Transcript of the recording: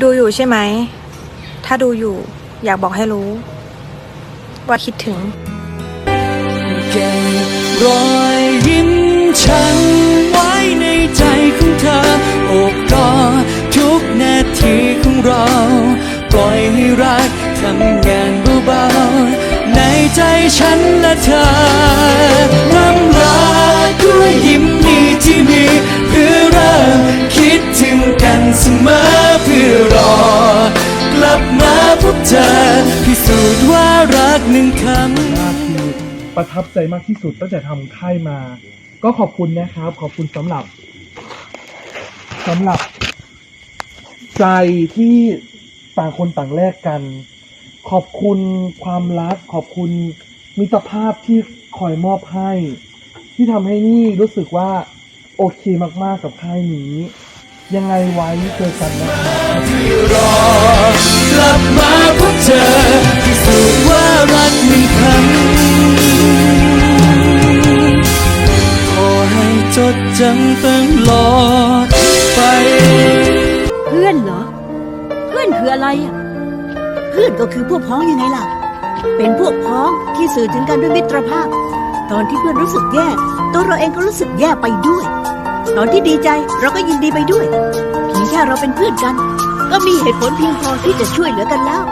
ดูอยู่ใช่ไหม ถ้าดูอยู่อยากบอกให้รู้ ว่าคิดถึงเก็บรอยยิ้มฉันไว้ในใจของเธอ โอบกอดทุกนาทีของเรา ปล่อยให้รักทำงานเบาๆในใจฉันและเธอร่ำลาด้วยยิ้มนี้ที่มีเพื่อเริ่มคิดถึงกันเสมอ ว่ารักหนึ่งคำ มากคือประทับใจมากที่สุดตั้งแต่ทำค่ายมา ก็ขอบคุณนะครับ ขอบคุณสำหรับสำหรับ ใจที่ต่างคนต่างแลกกัน ขอบคุณความรัก ขอบคุณมิตรภาพที่คอยมอบให้ ที่ทำให้นี่รู้สึกว่า โอเคมากๆกับค่ายนี้ ยังไงไว้เจอกันนะครับ ที่รอ ดจำตลอดไป เพื่อนเหรอ เพื่อนคืออะไรอะเพื่อนก็คือพวกพ้องยังไงล่ะ เป็นพวกพ้องที่สื่อถึงกันด้วยมิตรภาพ ตอนที่เพื่อนรู้สึกแย่ ตัวเราเองก็รู้สึกแย่ไปด้วย ตอนที่ดีใจเราก็ยินดีไปด้วยเพียงแค่เราเป็นเพื่อนกัน ก็มีเหตุผลเพียงพอที่จะช่วยเหลือกันแล้ว